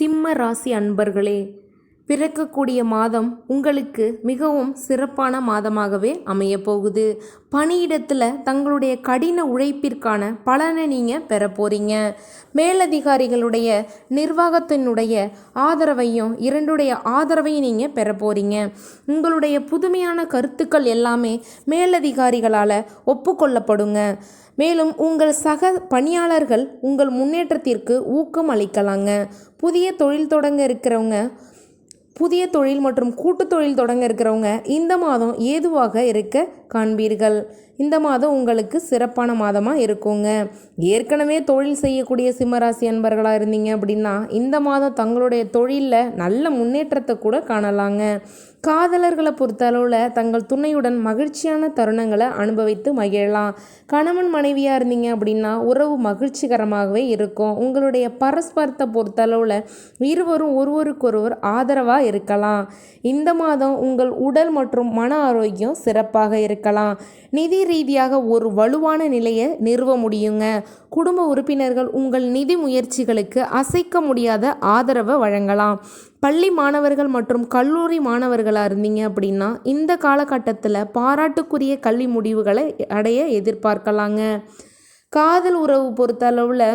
சிம்ம ராசி அன்பர்களே பிறக்கக்கூடிய மாதம் உங்களுக்கு மிகவும் சிறப்பான மாதமாகவே அமையப்போகுது. பணியிடத்தில் தங்களுடைய கடின உழைப்பிற்கான பலனை நீங்கள் பெற போகிறீங்க மேலதிகாரிகளுடைய நிர்வாகத்தினுடைய ஆதரவையும் இரண்டுடைய ஆதரவையும் நீங்கள் பெற போகிறீங்க உங்களுடைய புதுமையான கருத்துக்கள் எல்லாமே மேலதிகாரிகளால் ஒப்புக்கொள்ளப்படுங்க. மேலும் உங்கள் சக பணியாளர்கள் உங்கள் முன்னேற்றத்திற்கு ஊக்கம் அளிக்கலாங்க. புதிய தொழில் தொடங்க இருக்கிறவங்க புதிய தொழில் மற்றும் கூட்டு தொழில் தொடங்க இருக்கிறவங்க இந்த மாதம் ஏதுவாக இருக்க காண்பீர்கள். இந்த மாதம் உங்களுக்கு சிறப்பான மாதமாக இருக்குங்க. ஏற்கனவே தொழில் செய்யக்கூடிய சிம்மராசி அன்பர்களாக இருந்தீங்க அப்படின்னா இந்த மாதம் தங்களுடைய தொழிலில் நல்ல முன்னேற்றத்தை கூட காணலாங்க. காதலர்களை பொறுத்தளவில் தங்கள் துணையுடன் மகிழ்ச்சியான தருணங்களை அனுபவித்து மகிழலாம். கணவன் மனைவியாக இருந்தீங்க அப்படின்னா உறவு மகிழ்ச்சிகரமாகவே இருக்கும். உங்களுடைய பரஸ்பரத்தை பொறுத்தளவில் இருவரும் ஒருவருக்கொருவர் ஆதரவாக இருக்கலாம். இந்த மாதம் உங்கள் உடல் மற்றும் மன ஆரோக்கியம் சிறப்பாக இருக்கலாம். நிதி ரீதியாக ஒரு வலுவான நிலையை நிறுவ முடியுங்க. குடும்ப உறுப்பினர்கள் உங்கள் நிதி முயற்சிகளுக்கு அசைக்க முடியாத ஆதரவை வழங்கலாம். பள்ளி மாணவர்கள் மற்றும் கல்லூரி மாணவர்களாக இருந்தீங்க அப்படின்னா இந்த காலகட்டத்தில் பாராட்டுக்குரிய கல்வி முடிவுகளை அடைய எதிர்பார்க்கலாங்க. காதல் உறவு பொறுத்தளவில்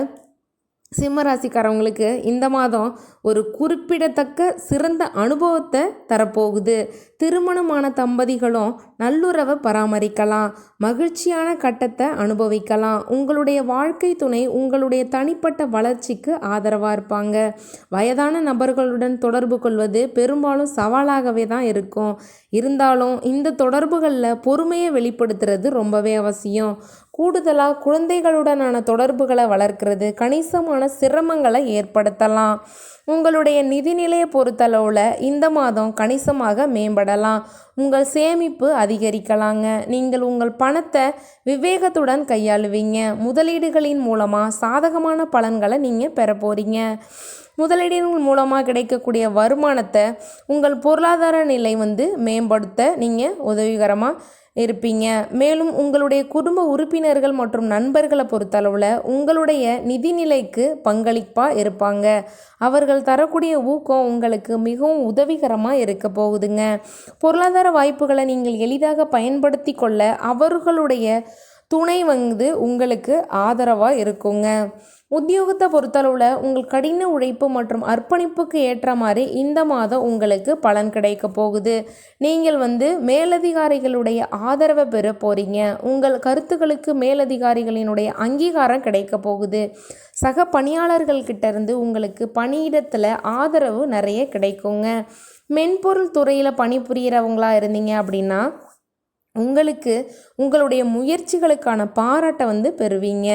சிம்மராசிக்காரவங்களுக்கு இந்த மாதம் ஒரு குறிப்பிடத்தக்க சிறந்த அனுபவத்தை தரப்போகுது. திருமணமான தம்பதிகளும் நல்லுறவை பராமரிக்கலாம் மகிழ்ச்சியான கட்டத்தை அனுபவிக்கலாம். உங்களுடைய வாழ்க்கை துணை உங்களுடைய தனிப்பட்ட வளர்ச்சிக்கு ஆதரவாக இருப்பாங்க. வயதான நபர்களுடன் தொடர்பு கொள்வது பெரும்பாலும் சவாலாகவே தான் இருக்கும். இருந்தாலும் இந்த தொடர்புகளில் பொறுமையை வெளிப்படுத்துறது ரொம்பவே அவசியம். கூடுதலாக குழந்தைகளுடனான தொடர்புகளை வளர்க்கிறது. கணிசமான சிரமங்களை ஏற்படுத்தலாம். உங்களுடைய நிதிநிலையை பொறுத்தளவில் இந்த மாதம் கணிசமாக மேம்படலாம். உங்கள் சேமிப்பு அதிகரிக்கலாங்க. நீங்கள் உங்கள் பணத்தை விவேகத்துடன் கையாளுவீங்க. முதலீடுகளின் மூலமாக சாதகமான பலன்களை நீங்கள் பெற போகிறீங்க முதலீடுகள் மூலமாக கிடைக்கக்கூடிய வருமானத்தை உங்கள் பொருளாதார நிலை வந்து மேம்படுத்த நீங்கள் உதவிகரமாக இருப்பீங்க. மேலும் உங்களுடைய குடும்ப உறுப்பினர்கள் மற்றும் நண்பர்களை பொறுத்தளவில் உங்களுடைய நிதிநிலைக்கு பங்களிப்பாக இருப்பாங்க. அவர்கள் தரக்கூடிய ஊக்கம் உங்களுக்கு மிகவும் உதவிகரமாக இருக்க போகுதுங்க. பொருளாதார வாய்ப்புகளை நீங்கள் எளிதாக பயன்படுத்தி கொள்ள அவர்களுடைய துணை வந்து உங்களுக்கு ஆதரவாக இருக்குங்க. உத்தியோகத்தை பொறுத்தளவில் உங்கள் கடின உழைப்பு மற்றும் அர்ப்பணிப்புக்கு ஏற்ற மாதிரி இந்த மாதம் உங்களுக்கு பலன் கிடைக்க போகுது. நீங்கள் வந்து மேலதிகாரிகளுடைய ஆதரவை பெற போகிறீங்க உங்கள் கருத்துக்களுக்கு மேலதிகாரிகளினுடைய அங்கீகாரம் கிடைக்க போகுது. சக பணியாளர்கள்கிட்ட இருந்து உங்களுக்கு பணியிடத்தில் ஆதரவு நிறைய கிடைக்குங்க. மென்பொருள் துறையில் பணிபுரியிறவங்களா இருந்தீங்க அப்படின்னா உங்களுக்கு உங்களுடைய முயற்சிகளுக்கான பாராட்டை வந்து பெறுவீங்க.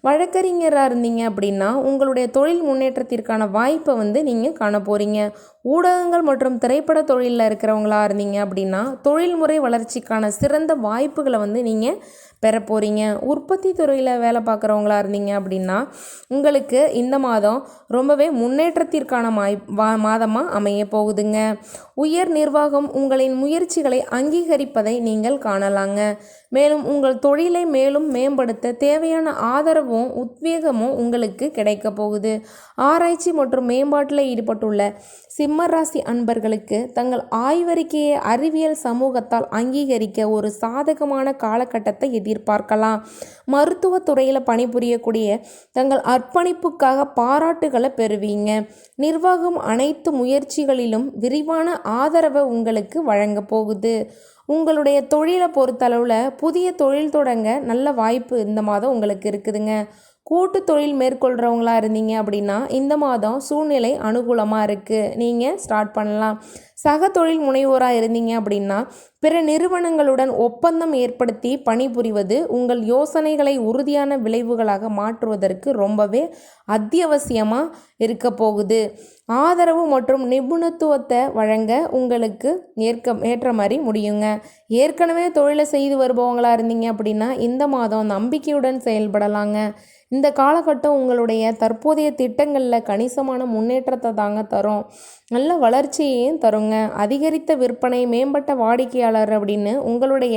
வழக்கறிஞராக இருந்தீங்க அப்படின்னா உங்களுடைய தொழில் முன்னேற்றத்திற்கான வாய்ப்பை வந்து நீங்கள் காண போகிறீங்க ஊடகங்கள் மற்றும் திரைப்பட தொழிலில் இருக்கிறவங்களா இருந்தீங்க அப்படின்னா தொழில்முறை வளர்ச்சிக்கான சிறந்த வாய்ப்புகளை வந்து நீங்கள் பெற போகிறீங்க உற்பத்தி துறையில் வேலை பார்க்குறவங்களா இருந்தீங்க அப்படின்னா உங்களுக்கு இந்த மாதம் ரொம்பவே முன்னேற்றத்திற்கான மாய் வா மாதமாக அமைய போகுதுங்க. உயர் நிர்வாகம் உங்களின் முயற்சிகளை அங்கீகரிப்பதை நீங்கள் காணலாங்க. மேலும் உங்கள் தொழிலை மேலும் மேம்படுத்த தேவையான ஆதரவும் உத்வேகமும் உங்களுக்கு கிடைக்க போகுது. ஆராய்ச்சி மற்றும் மேம்பாட்டில் ஈடுபட்டுள்ள சிம்மராசி அன்பர்களுக்கு தங்கள் ஆய்வறிக்கையை அறிவியல் சமூகத்தால் அங்கீகரிக்க ஒரு சாதகமான காலகட்டத்தை எதிர்பார்க்கலாம். மருத்துவ துறையில் பணிபுரியக்கூடிய தங்கள் அர்ப்பணிப்புக்காக பாராட்டுகளை பெறுவீங்க. நிர்வாகம் அனைத்து முயற்சிகளிலும் விரிவான ஆதரவை உங்களுக்கு வழங்க போகுது. உங்களுடைய தொழிலை பொறுத்தளவில் புதிய தொழில் தொடங்க நல்ல வாய்ப்பு இந்த மாதம் உங்களுக்கு இருக்குதுங்க. கூட்டு தொழில் மேற்கொள்கிறவங்களா இருந்தீங்க அப்படின்னா இந்த மாதம் சூழ்நிலை அனுகூலமாக இருக்குது நீங்கள் ஸ்டார்ட் பண்ணலாம். சக தொழில் முனைவோராக இருந்தீங்க அப்படின்னா பிற நிறுவனங்களுடன் ஒப்பந்தம் ஏற்படுத்தி பணிபுரிவது உங்கள் யோசனைகளை உறுதியான விளைவுகளாக மாற்றுவதற்கு ரொம்பவே அத்தியாவசியமாக இருக்க போகுது. ஆதரவு மற்றும் நிபுணத்துவத்தை வழங்க உங்களுக்கு ஏற்க ஏற்ற மாதிரி முடியுங்க. ஏற்கனவே தொழிலை செய்து வருபவங்களாக இருந்தீங்க அப்படின்னா இந்த மாதம் நம்பிக்கையுடன் செயல்படலாங்க. இந்த காலகட்டம் உங்களுடைய தற்போதைய திட்டங்களில் கணிசமான முன்னேற்றத்தை தாங்க தரும். நல்ல வளர்ச்சியையும் தருங்க. அதிகரித்த விற்பனை மேம்பட்ட வாடிக்கையாளர் அப்படின்னு உங்களுடைய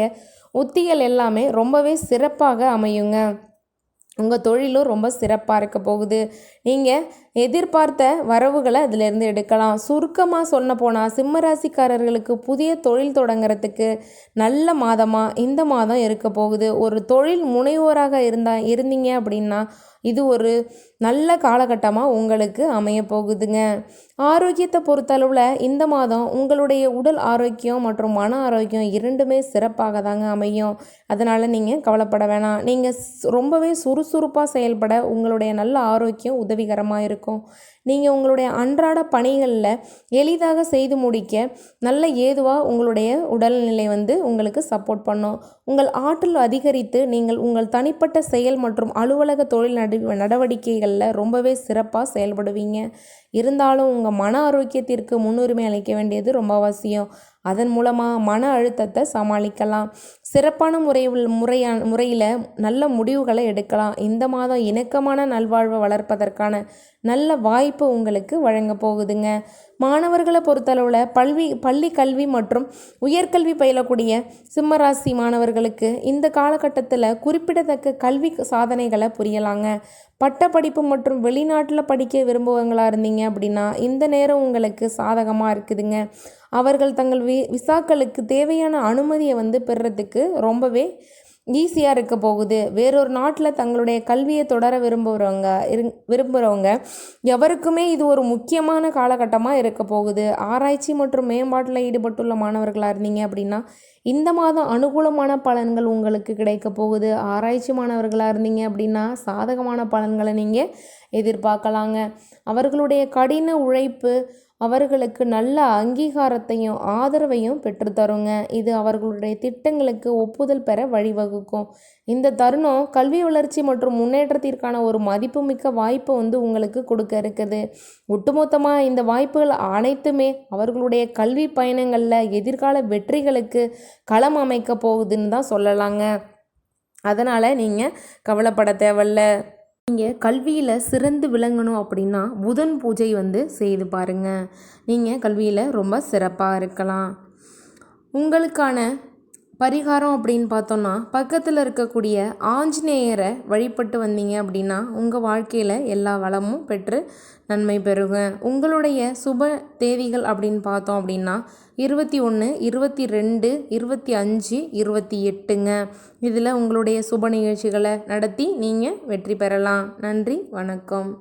உத்திகள் எல்லாமே ரொம்பவே சிறப்பாக அமையுங்க. உங்கள் தொழிலும் ரொம்ப சிறப்பாக இருக்க போகுது. நீங்கள் எதிர்பார்த்த வரவுகளை அதிலிருந்து எடுக்கலாம். சுருக்கமாக சொன்ன போனால் சிம்மராசிக்காரர்களுக்கு புதிய தொழில் தொடங்குறதுக்கு நல்ல மாதமாக இந்த மாதம் இருக்க போகுது. ஒரு தொழில் முனைவோராக இருந்தா இருந்தீங்க அப்படின்னா இது ஒரு நல்ல காலகட்டமாக உங்களுக்கு அமைய போகுதுங்க. ஆரோக்கியத்தை பொறுத்தளவில் இந்த மாதம் உங்களுடைய உடல் ஆரோக்கியம் மற்றும் மன ஆரோக்கியம் இரண்டுமே சிறப்பாக தாங்க அமையும். அதனால் நீங்கள் கவலைப்பட வேணாம். நீங்கள் ரொம்பவே சுறுசுறுப்பாக செயல்பட உங்களுடைய நல்ல ஆரோக்கியம் உதவிகரமாக இருக்கும். நீங்கள் உங்களுடைய அன்றாட பணிகளில் எளிதாக செய்து முடிக்க நல்ல ஏதுவாக உங்களுடைய உடல்நிலை வந்து உங்களுக்கு சப்போர்ட் பண்ணும். உங்கள் ஆற்றல் அதிகரித்து நீங்கள் உங்கள் தனிப்பட்ட செயல் மற்றும் அலுவலக தொழில் நடு நடவடிக்கைகளில் ரொம்பவே சிறப்பாக செயல்படுவீங்க. இருந்தாலும் உங்கள் மன ஆரோக்கியத்திற்கு முன்னுரிமை அளிக்க வேண்டியது ரொம்ப அவசியம். அதன் மூலமாக மன அழுத்தத்தை சமாளிக்கலாம். சிறப்பான முறை முறையான முறையில் நல்ல முடிவுகளை எடுக்கலாம். இந்த மாதம் இணக்கமான நல்வாழ்வை வளர்ப்பதற்கான நல்ல வாய்ப்பு உங்களுக்கு வழங்க போகுதுங்க. மாணவர்களை பொறுத்தளவில் பல்வி பள்ளி கல்வி மற்றும் உயர்கல்வி பயிலக்கூடிய சிம்மராசி மாணவர்களுக்கு இந்த காலகட்டத்தில் குறிப்பிடத்தக்க கல்வி சாதனைகளை புரியலாங்க. பட்டப்படிப்பு மற்றும் வெளிநாட்டில் படிக்க விரும்புவங்களா இருந்தீங்க அப்படின்னா இந்த நேரம் உங்களுக்கு சாதகமாக இருக்குதுங்க. அவர்கள் தங்கள் வி விசாக்களுக்கு தேவையான அனுமதியை வந்து பெறுறதுக்கு ரொம்பவே ஈஸியாக இருக்க போகுது. வேறொரு நாட்டில் தங்களுடைய கல்வியை தொடர விரும்புகிறவங்க இரு விரும்புகிறவங்க எவருக்குமே இது ஒரு முக்கியமான காலகட்டமாக இருக்க போகுது. ஆராய்ச்சி மற்றும் மேம்பாட்டில் ஈடுபட்டுள்ள மாணவர்களாக இருந்தீங்க அப்படின்னா இந்த மாதம் அனுகூலமான பலன்கள் உங்களுக்கு கிடைக்க போகுது. ஆராய்ச்சி மாணவர்களாக இருந்தீங்க அப்படின்னா சாதகமான பலன்களை நீங்கள் எதிர்பார்க்கலாங்க. அவர்களுடைய கடின உழைப்பு அவர்களுக்கு நல்ல அங்கீகாரத்தையும் ஆதரவையும் பெற்றுத்தருங்க. இது அவர்களுடைய திட்டங்களுக்கு ஒப்புதல் பெற வழிவகுக்கும். இந்த தருணம் கல்வி வளர்ச்சி மற்றும் முன்னேற்றத்திற்கான ஒரு மதிப்புமிக்க வாய்ப்பை வந்து உங்களுக்கு கொடுக்க இருக்குது. ஒட்டுமொத்தமாக இந்த வாய்ப்புகள் அனைத்துமே அவர்களுடைய கல்வி பயணங்களில் எதிர்கால வெற்றிகளுக்கு களம் அமைக்க போகுதுன்னு தான் சொல்லலாங்க. அதனால் நீங்கள் கவலைப்பட தேவையில்ல. நீங்கள் கல்வியில் சிறந்து விளங்கணும் அப்படின்னா புதன் பூஜை வந்து செய்து பாருங்கள் நீங்கள் கல்வியில் ரொம்ப சிறப்பாக இருக்கலாம். உங்களுக்கான பரிகாரம் அப்படின்னு பார்த்தோன்னா பக்கத்தில் இருக்கக்கூடிய ஆஞ்சநேயரை வழிபட்டு வந்தீங்க அப்படின்னா உங்கள் வாழ்க்கையில் எல்லா வளமும் பெற்று நன்மை பெறுங்க. உங்களுடைய சுப தேதிகள் அப்படின்னு பார்த்தோம் அப்படின்னா இருபத்தி ஒன்று இருபத்தி ரெண்டு இருபத்தி அஞ்சு இருபத்தி எட்டுங்க. இதில் உங்களுடைய சுப நிகழ்ச்சிகளை நடத்தி நீங்கள் வெற்றி பெறலாம். நன்றி வணக்கம்.